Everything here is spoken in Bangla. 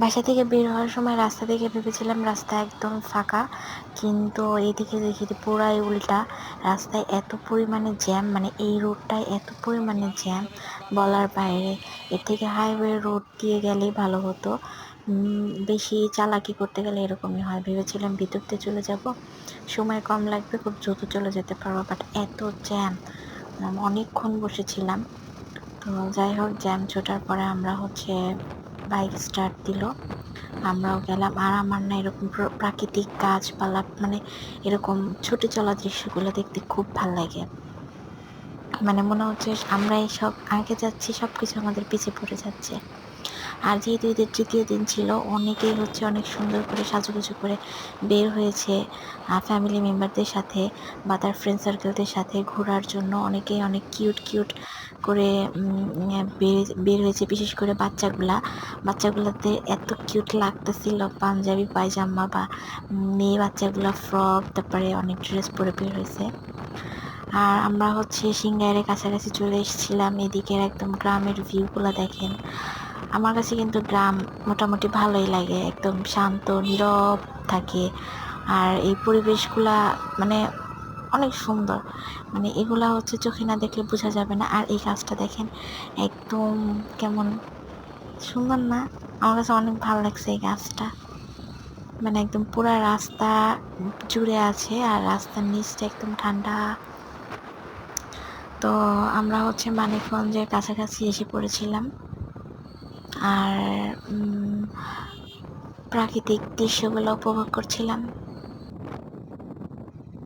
বাসা থেকে বের হওয়ার সময় রাস্তা থেকে ভেবেছিলাম রাস্তা একদম ফাঁকা, কিন্তু এদিকে দেখি পুরাই উল্টা। রাস্তায় এত পরিমাণে জ্যাম মানে এই রোডটায় এত পরিমাণে জ্যাম বলার বাইরে। এর থেকে হাইওয়ে রোড দিয়ে গেলেই ভালো হতো। বেশি চালাকি করতে গেলে এরকমই হয়। ভেবেছিলাম দিয়ে চলে যাব। সময় কম লাগবে, খুব দ্রুত চলে যেতে পারব বাট এত জ্যাম অনেকক্ষণ বসেছিলাম। তো যাই হোক জ্যাম ছোটার পরে আমরা হচ্ছে বাইক স্টার্ট দিল। আমরাও গেলাম আর আমার না এরকম প্রাকৃতিক গাছপালা মানে এরকম ছুটে চলা দৃশ্যগুলো দেখতে খুব ভালো লাগে। মানে মনে হচ্ছে আমরা সব আগে যাচ্ছি সব কিছু আমাদের পিছিয়ে পড়ে যাচ্ছে। আর যেহেতু ঈদের তৃতীয় দিন ছিল, অনেকেই হচ্ছে অনেক সুন্দর করে সাজুগুজু করে বের হয়েছে। ফ্যামিলি মেম্বারদের সাথে বা তার ফ্রেন্ড সার্কেলদের সাথে ঘোরার জন্য অনেকেই অনেক কিউট কিউট করে বের হয়েছে। বিশেষ করে বাচ্চাগুলা। বাচ্চাগুলোতে এত কিউট লাগতেছিল, পাঞ্জাবি, পায়জামা বা মেয়ে বাচ্চাগুলো ফ্রক তারপরে অনেক ড্রেস পরে বের হয়েছে। আর আমরা হচ্ছে সিঙ্গারের কাছাকাছি চলে এসেছিলাম, এদিকের একদম গ্রামের ভিউগুলো দেখেন। আমার কাছে কিন্তু গ্রাম মোটামুটি ভালোই লাগে, একদম শান্ত, নীরব থাকে। আর এই পরিবেশগুলা মানে অনেক সুন্দর। মানে এগুলা হচ্ছে চোখে না দেখলে বোঝা যাবে না। আর এই গাছটা দেখেন, একদম কেমন সুন্দর না? আমার কাছে অনেক ভালো লাগছে এই গাছটা। মানে একদম পুরা রাস্তা জুড়ে আছে আর রাস্তার নিচটা একদম ঠান্ডা। তো আমরা হচ্ছে মানিকগঞ্জের কাছাকাছি এসে পড়েছিলাম। আর প্রাকৃতিক দৃশ্যগুলো উপভোগ করছিলাম।